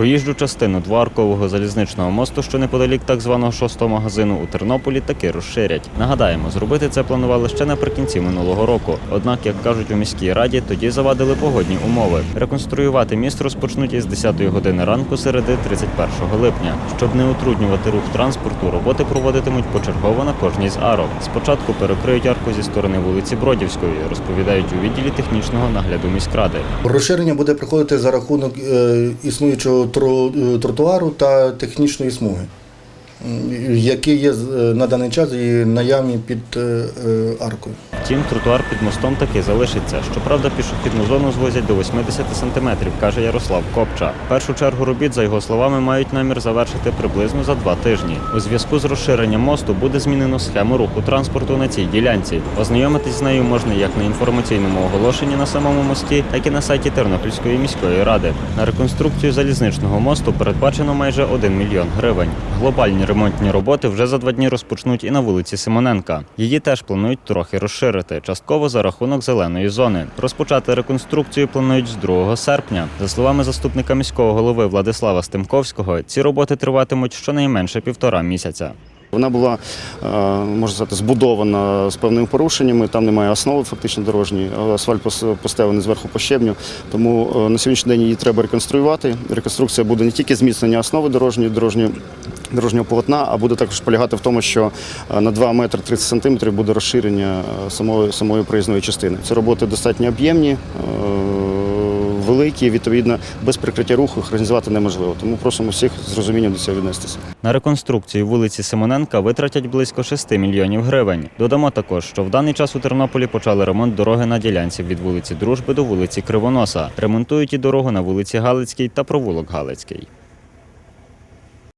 Проїжджу частину двоаркового залізничного мосту, що неподалік так званого шостого магазину у Тернополі, таки розширять. Нагадаємо, зробити це планували ще наприкінці минулого року. Однак, як кажуть у міській раді, тоді завадили погодні умови. Реконструювати міст розпочнуть із 10 години ранку середи 31 липня. Щоб не утруднювати рух транспорту, роботи проводитимуть почергово на кожній з арок. Спочатку перекриють арку зі сторони вулиці Бродівської, розповідають у відділі технічного нагляду міськради. Розширення буде приходити за рахунок е, існуючого тротуару та технічної смуги, які є е, на даний час і наявні під е, е, аркою. Втім, тротуар під мостом таки залишиться. Щоправда, пішохідну зону звозять до 80 сантиметрів, каже Ярослав Копча. Першу чергу робіт, за його словами, мають намір завершити приблизно за два тижні. У зв'язку з розширенням мосту буде змінено схему руху транспорту на цій ділянці. Ознайомитись з нею можна як на інформаційному оголошенні на самому мості, так і на сайті Тернопільської міської ради. На реконструкцію залізничного мосту передбачено майже 1 мільйон гривень. Глобальні ремонтні роботи вже за два дні розпочнуть і на вулиці Симоненка. Її теж планують трохи розширити, частково за рахунок зеленої зони. Розпочати реконструкцію планують з 2 серпня. За словами заступника міського голови Владислава Стемковського, ці роботи триватимуть щонайменше півтора місяця. Вона була, е, можна сказати, збудована з певними порушеннями. Там немає основи фактично дорожньої. Асфальт поставлений зверху по щебню. Тому е, на сьогоднішній день її треба реконструювати. Реконструкція буде не тільки зміцнення основи дорожньої, дорожньої. Дорожнього полотна, а буде також полягати в тому, що е, на 2 метри 30 сантиметрів буде розширення е, самої, самої проїзної частини. Ці роботи достатньо об'ємні, е, великі, відповідно, без прикриття руху організувати неможливо. Тому просимо всіх з розумінням до цього віднестися. На реконструкцію вулиці Симоненка витратять близько 6 мільйонів гривень. Додамо також, що в даний час у Тернополі почали ремонт дороги на ділянці від вулиці Дружби до вулиці Кривоноса. Ремонтують і дорогу на вулиці Галицькій та провулок Галицький.